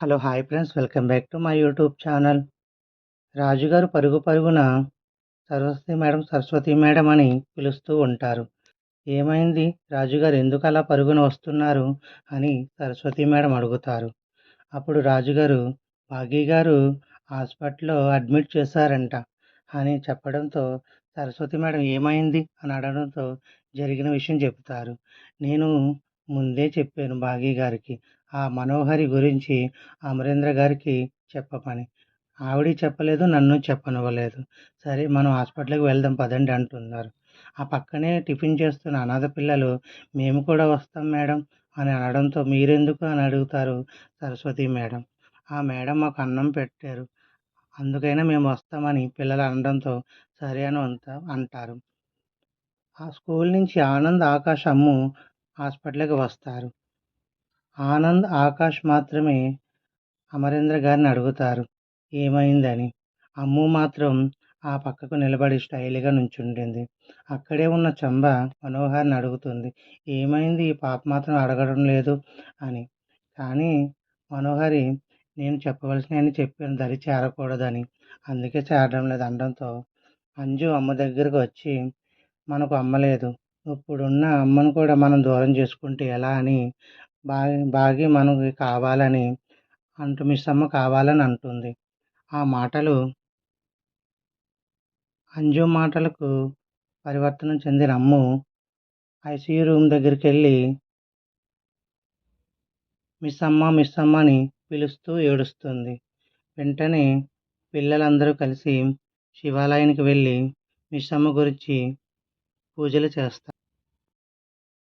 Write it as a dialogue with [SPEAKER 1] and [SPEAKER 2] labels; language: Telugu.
[SPEAKER 1] Hello hi friends. Welcome back to my YouTube channel. రాజుగారు పరుగు పరుగున సరస్వతి మేడం సరస్వతి మేడం అని పిలుస్తూ ఉంటారు. ఏమైంది? రాజుగారు ఎందుకు అలా పరుగున వస్తున్నారు అని సరస్వతి మేడం అడుగుతారు. అప్పుడు రాజుగారు భాగీ గారు హాస్పిటల్లో అడ్మిట్ చేశారంట అని చెప్పడంతో సరస్వతి మేడం ఏమైంది? అని అడగడంతో జరిగిన విషయం చెబుతారు. నేను ముందే చెప్పాను భాగీ గారికి. ఆ మనోహరి గురించి అమరేంద్ర గారికి చెప్పమని. ఆవిడ చెప్పలేదు నన్ను చెప్పనివ్వలేదు. సరే మనం హాస్పిటల్కి వెళ్దాం పదండి అంటున్నారు. ఆ పక్కనే టిఫిన్ చేస్తున్న అనాథ పిల్లలు మేము కూడా వస్తాం మేడం అని అనడంతో మీరెందుకు అని అడుగుతారు సరస్వతి మేడం. ఆ మేడం మాకు అన్నం పెట్టారు. అందుకైనా మేము వస్తామని పిల్లలు అనడంతో సరే అని అంత అంటారు. ఆ స్కూల్ నుంచి ఆనంద్ ఆకాష్ అమ్ము హాస్పిటల్కి వస్తారు. ఆనంద్ ఆకాష్ మాత్రమే అమరేంద్ర గారిని అడుగుతారు. ఏమైందని? అమ్ము మాత్రం ఆ పక్కకు నిలబడి స్టైల్గా నుంచుంటుంది. అక్కడే ఉన్న చంబ మనోహర్ని అడుగుతుంది. ఏమైంది? ఈ పాప మాత్రం అడగడం లేదు అని. కానీ మనోహరి నేను చెప్పవలసినవి చెప్పాను. దరి చేరకూడదని. అందుకే చేరడం లేదు. అనడంతో అంజు అమ్మ దగ్గరకు వచ్చి మనకు అమ్మలేదు ఇప్పుడున్న అమ్మను కూడా మనం దూరం చేసుకుంటే ఎలా అని బాగా బాగా మనకి కావాలని అంటూ మిస్ అమ్మ కావాలని అంటుంది. ఆ మాటలు అంజు మాటలకు పరివర్తనం చెందిన అమ్ము ఐసీయూ రూమ్ దగ్గరికి వెళ్ళి మిస్ అమ్మ మిస్ అమ్మ అని పిలుస్తూ ఏడుస్తుంది. వెంటనే పిల్లలందరూ కలిసి శివాలయానికి వెళ్ళి మిస్ అమ్మ గురించి పూజలు చేస్తారు.